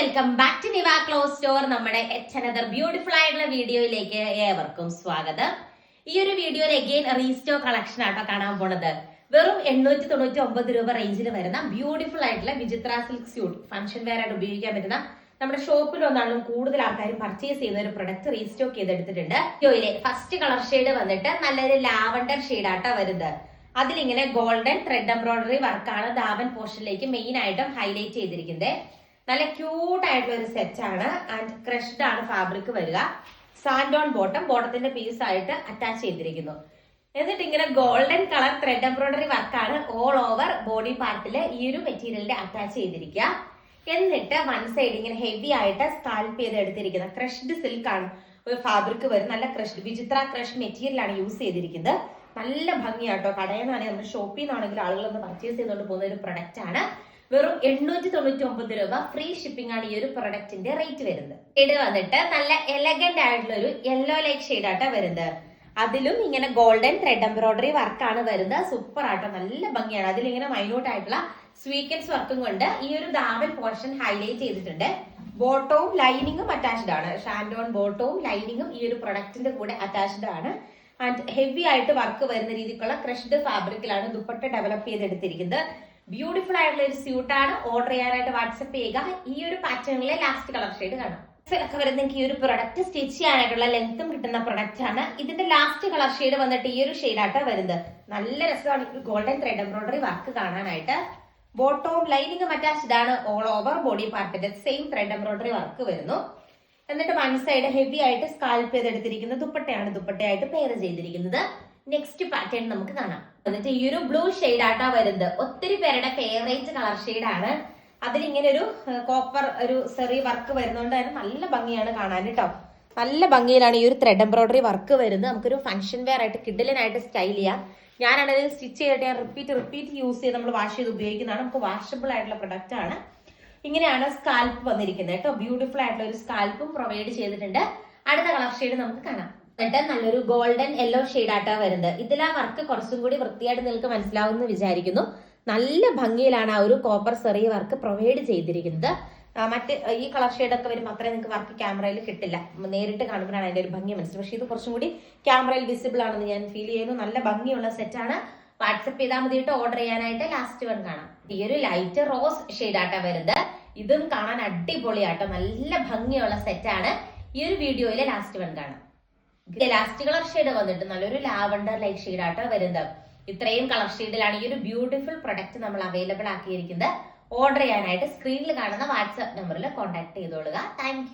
Welcome back to Niva close store നമ്മുടെ എച്ച് another beautiful ആയിട്ടുള്ള വീഡിയോയിലേക്ക് ഏവർക്കും സ്വാഗതം. ഈ ഒരു വീഡിയോയിൽ അഗെയിൻ റീസ്റ്റോ കളക്ഷൻ ആട്ടോ കാണാൻ പോണത്. വെറും എണ്ണൂറ്റി തൊണ്ണൂറ്റി ഒമ്പത് രൂപ റേഞ്ചിൽ വരുന്ന ബ്യൂട്ടിഫുൾ ആയിട്ടുള്ള വിചിത്ര സിൽക്ക് സ്യൂട്ട് ഫംഗ്ഷൻ വെയർ ആയിട്ട് ഉപയോഗിക്കാൻ പറ്റുന്ന നമ്മുടെ ഷോപ്പിൽ ഒന്നാണെങ്കിലും കൂടുതൽ ആൾക്കാരും പർച്ചേസ് ചെയ്യുന്ന ഒരു പ്രൊഡക്റ്റ് റീസ്റ്റോക്ക് ചെയ്തെടുത്തിട്ടുണ്ട്. വീഡിയോയിലെ ഫസ്റ്റ് കളർ ഷെയ്ഡ് വന്നിട്ട് നല്ലൊരു ലാവണ്ടർ ഷെയ്ഡാട്ടോ വരുന്നത്. അതിലിങ്ങനെ ഗോൾഡൻ ത്രെഡ് എംബ്രോയിഡറി വർക്കാണ് ദാവൻ പോർഷനിലേക്ക് മെയിൻ ആയിട്ടും ഹൈലൈറ്റ് ചെയ്തിരിക്കുന്നത്. നല്ല ക്യൂട്ട് ആയിട്ടുള്ള ഒരു സെറ്റ് ആണ്. ആൻഡ് ക്രഷ്ഡ് ആണ് ഫാബ്രിക് വരിക. സാൻഡ് ഓൺ ബോട്ടം ബോട്ടത്തിന്റെ പീസ് ആയിട്ട് അറ്റാച്ച് ചെയ്തിരിക്കുന്നു. എന്നിട്ട് ഇങ്ങനെ ഗോൾഡൻ കളർ ത്രെഡ് എംബ്രോയിഡറി വർക്കാണ് ഓൾ ഓവർ ബോഡി പാർട്ടിൽ ഈ ഒരു മെറ്റീരിയലിന്റെ അറ്റാച്ച് ചെയ്തിരിക്കുക. എന്നിട്ട് വൺ സൈഡ് ഇങ്ങനെ ഹെവി ആയിട്ട് സ്കാൽപ്പ് ചെയ്ത് എടുത്തിരിക്കുന്ന ക്രഷ്ഡ് സിൽക്ക് ആണ് ഒരു ഫാബ്രിക് വരും. നല്ല ക്രഷ് വിചിത്ര ക്രഷ് മെറ്റീരിയൽ ആണ് യൂസ് ചെയ്തിരിക്കുന്നത്. നല്ല ഭംഗിയാട്ടോ. കടയിൽ നിന്നാണെങ്കിൽ നമ്മുടെ ഷോപ്പിൽ നിന്നാണെങ്കിൽ ആളുകൾ ഒന്ന് പർച്ചേസ് ചെയ്തുകൊണ്ട് പോകുന്ന ഒരു പ്രൊഡക്റ്റ് ആണ്. വെറും എണ്ണൂറ്റി തൊണ്ണൂറ്റി ഒമ്പത് രൂപ ഫ്രീ ഷിപ്പിംഗ് ആണ് ഈ ഒരു പ്രൊഡക്റ്റിന്റെ റേറ്റ് വരുന്നത്. ഇത് വന്നിട്ട് നല്ല എലഗന്റ് ആയിട്ടുള്ള ഒരു യെല്ലോ ലൈക്ക് ഷെയ്ഡ് ആട്ടോ വരുന്നത്. അതിലും ഇങ്ങനെ ഗോൾഡൻ ത്രെഡ് എംബ്രോയിഡറി ആണ് വരുന്നത്. സൂപ്പർ ആട്ടോ നല്ല ഭംഗിയാണ്. അതിലിങ്ങനെ മൈന്യൂട്ട് ആയിട്ടുള്ള സ്വീക്കൻസ് വർക്കും കൊണ്ട് ഈ ഒരു ദാമൻ പോർഷൻ ഹൈലൈറ്റ് ചെയ്തിട്ടുണ്ട്. ബോട്ടവും ലൈനിങ്ങും അറ്റാച്ച്ഡ് ആണ്. ഷാൻഡോൺ ബോട്ടവും ലൈനിങ്ങും ഈ ഒരു പ്രൊഡക്റ്റിന്റെ കൂടെ അറ്റാച്ച്ഡ് ആണ്. ആൻഡ് ഹെവി ആയിട്ട് വർക്ക് വരുന്ന രീതിക്കുള്ള ക്രഷ്ഡ് ഫാബ്രിക്കിലാണ് ദുപ്പട്ട ഡെവലപ്പ് ചെയ്തെടുത്തിരിക്കുന്നത്. ബ്യൂട്ടിഫുൾ ആയിട്ടുള്ള ഒരു സ്യൂട്ടാണ് ഓർഡർ ചെയ്യാനായിട്ട് വാട്സപ്പ് ചെയ്യുക. ഈ ഒരു പാറ്റേണിലെ ലാസ്റ്റ് കളർ ഷെയ്ഡ് കാണാം. വരുന്ന ഈ ഒരു പ്രൊഡക്റ്റ് സ്റ്റിച്ച് ചെയ്യാനായിട്ടുള്ള ലെങ്ത്തും കിട്ടുന്ന പ്രൊഡക്റ്റ് ആണ്. ഇതിന്റെ ലാസ്റ്റ് കളർ ഷെയ്ഡ് വന്നിട്ട് ഈ ഒരു ഷെയ്ഡായിട്ട് വരുന്നത്. നല്ല രസമാണ്. ഈ ഗോൾഡൻ ത്രെഡ് എംബ്രോയിഡറി വർക്ക് കാണാനായിട്ട്. ബോട്ടവും ലൈനിങ് അറ്റാച്ച്ഡ് ആണ് ഓൾ ഓവർ ബോഡി പാർട്ടിന്റെ സെയിം ത്രെഡ് എംബ്രോയിഡറി വർക്ക് വരുന്നു. എന്നിട്ട് വൺ സൈഡ് ഹെവി ആയിട്ട് സ്കാൽപ്പ് ചെയ്തെടുത്തിരിക്കുന്ന ദുപ്പട്ടയാണ് ദുപ്പട്ടയായിട്ട് പെയർ ചെയ്തിരിക്കുന്നത്. നെക്സ്റ്റ് പാറ്റേൺ നമുക്ക് കാണാം. എന്നിട്ട് ഈ ഒരു ബ്ലൂ ഷെയ്ഡ് ആട്ടാ വരുന്നത്. ഒത്തിരി പേരുടെ ഫേവറേറ്റ് കളർ ഷെയ്ഡ് ആണ്. അതിലിങ്ങനെ ഒരു കോപ്പർ ഒരു സെറി വർക്ക് വരുന്നതുകൊണ്ട് തന്നെ നല്ല ഭംഗിയാണ് കാണാൻ കേട്ടോ. നല്ല ഭംഗിയിലാണ് ഈ ഒരു ത്രെഡ് എംബ്രോയിഡറി വർക്ക് വരുന്നത്. നമുക്കൊരു ഫംഗ്ഷൻ വെയർ ആയിട്ട് കിഡിലിനായിട്ട് സ്റ്റൈൽ ചെയ്യാം. ഞാനാണത് സ്റ്റിച്ച് ചെയ്തിട്ട് ഞാൻ റിപ്പീറ്റ് റിപ്പീറ്റ് യൂസ് ചെയ്ത് നമ്മൾ വാഷ് ചെയ്ത് ഉപയോഗിക്കുന്നതാണ്. നമുക്ക് വാഷബിൾ ആയിട്ടുള്ള പ്രൊഡക്റ്റ് ആണ്. ഇങ്ങനെയാണ് സ്കാൽപ്പ് വന്നിരിക്കുന്നത് കേട്ടോ. ബ്യൂട്ടിഫുൾ ആയിട്ടുള്ള ഒരു സ്കാൽപ്പും പ്രൊവൈഡ് ചെയ്തിട്ടുണ്ട്. അടുത്ത കളർ ഷെയ്ഡ് നമുക്ക് കാണാം. എന്നിട്ട് നല്ലൊരു ഗോൾഡൻ യെല്ലോ ഷെയ്ഡ് ആട്ടാ വരുന്നത്. ഇതിൽ ആ വർക്ക് കുറച്ചും കൂടി വൃത്തിയായിട്ട് നിങ്ങൾക്ക് മനസ്സിലാവുമെന്ന് വിചാരിക്കുന്നു. നല്ല ഭംഗിയിലാണ് ആ ഒരു കോപ്പർ സെറിയ വർക്ക് പ്രൊവൈഡ് ചെയ്തിരിക്കുന്നത്. മറ്റ് ഈ കളർ ഷെയ്ഡ് ഒക്കെ വരുമ്പോൾ അത്രയും നിങ്ങൾക്ക് വർക്ക് ക്യാമറയിൽ കിട്ടില്ല. നേരിട്ട് കാണുമ്പോഴാണ് അതിന്റെ ഒരു ഭംഗി മനസ്സിലാവും പക്ഷേ ഇത് കുറച്ചും കൂടി ക്യാമറയിൽ വിസിബിൾ ആണെന്ന് ഞാൻ ഫീൽ ചെയ്യുന്നു. നല്ല ഭംഗിയുള്ള സെറ്റാണ് വാട്സപ്പ് ചെയ്താൽ മതിയിട്ട് ഓർഡർ ചെയ്യാനായിട്ട് ലാസ്റ്റ് വൺ കാണാം. ഈ ഒരു ലൈറ്റ് റോസ് ഷെയ്ഡാട്ടാ വരുന്നത്. ഇതും കാണാൻ അടിപൊളിയാട്ടോ. നല്ല ഭംഗിയുള്ള സെറ്റാണ് ഈ ഒരു വീഡിയോയിലെ ലാസ്റ്റ് വൺ കാണാം. ലാസ്റ്റ് കളർ ഷെയ്ഡ് വന്നിട്ട് നല്ലൊരു ലാവണ്ടർ ലൈറ്റ് ഷെയ്ഡ് ആട്ടോ വരുന്നത്. ഇത്രയും കളർ ഷെയ്ഡിലാണ് ഈ ഒരു ബ്യൂട്ടിഫുൾ പ്രൊഡക്റ്റ് നമ്മൾ അവൈലബിൾ ആക്കിയിരിക്കുന്നത്. ഓർഡർ ചെയ്യാനായിട്ട് സ്ക്രീനിൽ കാണുന്ന വാട്സ്ആപ്പ് നമ്പറിൽ കോൺടാക്ട് ചെയ്തോളുക. താങ്ക്